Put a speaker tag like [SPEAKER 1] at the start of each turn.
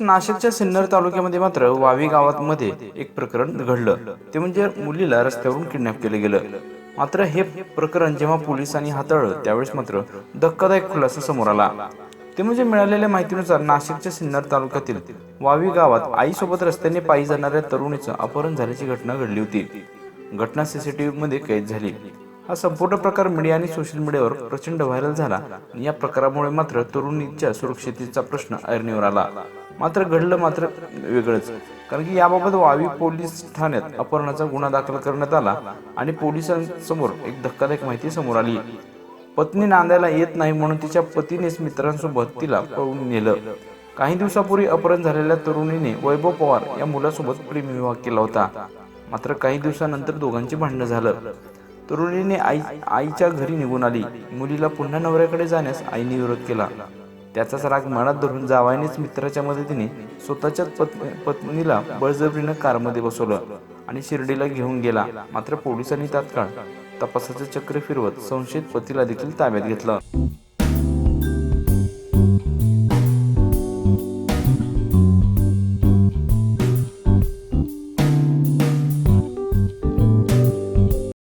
[SPEAKER 1] नाशिकच्या सिन्नर तालुक्यामध्ये मात्र वावी गावामध्ये एक प्रकरण घडलं. ते म्हणजे मुलीला रस्त्यावरून किडनॅप केलं गेलं. मात्र हे प्रकरण जेव्हा पोलिसांनी हाताळलं त्यावेळेस मात्र धक्कादायक खुलासा समोर आला. ते म्हणजे मिळालेल्या माहितीनुसार नाशिकच्या सिन्नर तालुक्यातील वावी गावात आईसोबत रस्त्याने पायी जाणाऱ्या तरुणीचं अपहरण झाल्याची घटना घडली होती. घटना सीसीटीव्ही मध्ये कैद झाली. हा संपूर्ण प्रकार मीडिया आणि सोशल मीडियावर प्रचंड व्हायरल झाला. आणि या प्रकारामुळे मात्र तरुणीच्या सुरक्षितेचा प्रश्न ऐरणीवर आला. मात्र घडलं मात्र वेगळंच. कारण की याबाबत वावी पोलीस ठाण्यात अपहरणाचा गुन्हा दाखल करण्यात आला आणि पोलिसांसमोर एक धक्कादायक माहिती समोर आली. पत्नी नांदायला येत नाही म्हणून तिच्या पतीनेच मित्रांसोबत तिला पळून नेलं. काही दिवसापूर्वी अपहरण झालेल्या तरुणीने वैभव पवार या मुलासोबत प्रेमविवाह केला होता. मात्र काही दिवसानंतर दोघांचे भांडण झालं. तरुणीने आई आईच्या घरी निघून आली. मुलीला पुन्हा नवऱ्याकडे जाण्यास आईने विरोध केला. त्याचाच राग मनात धरून जावायनेच मित्राच्या मदतीने स्वतःच्याच पत्नी पत्नीला बळजबरीनं कारमध्ये बसवलं आणि शिर्डीला घेऊन गेला. मात्र पोलिसांनी तात्काळ तपासाचे चक्र फिरवत संशयित पतीला देखील ताब्यात घेतलं.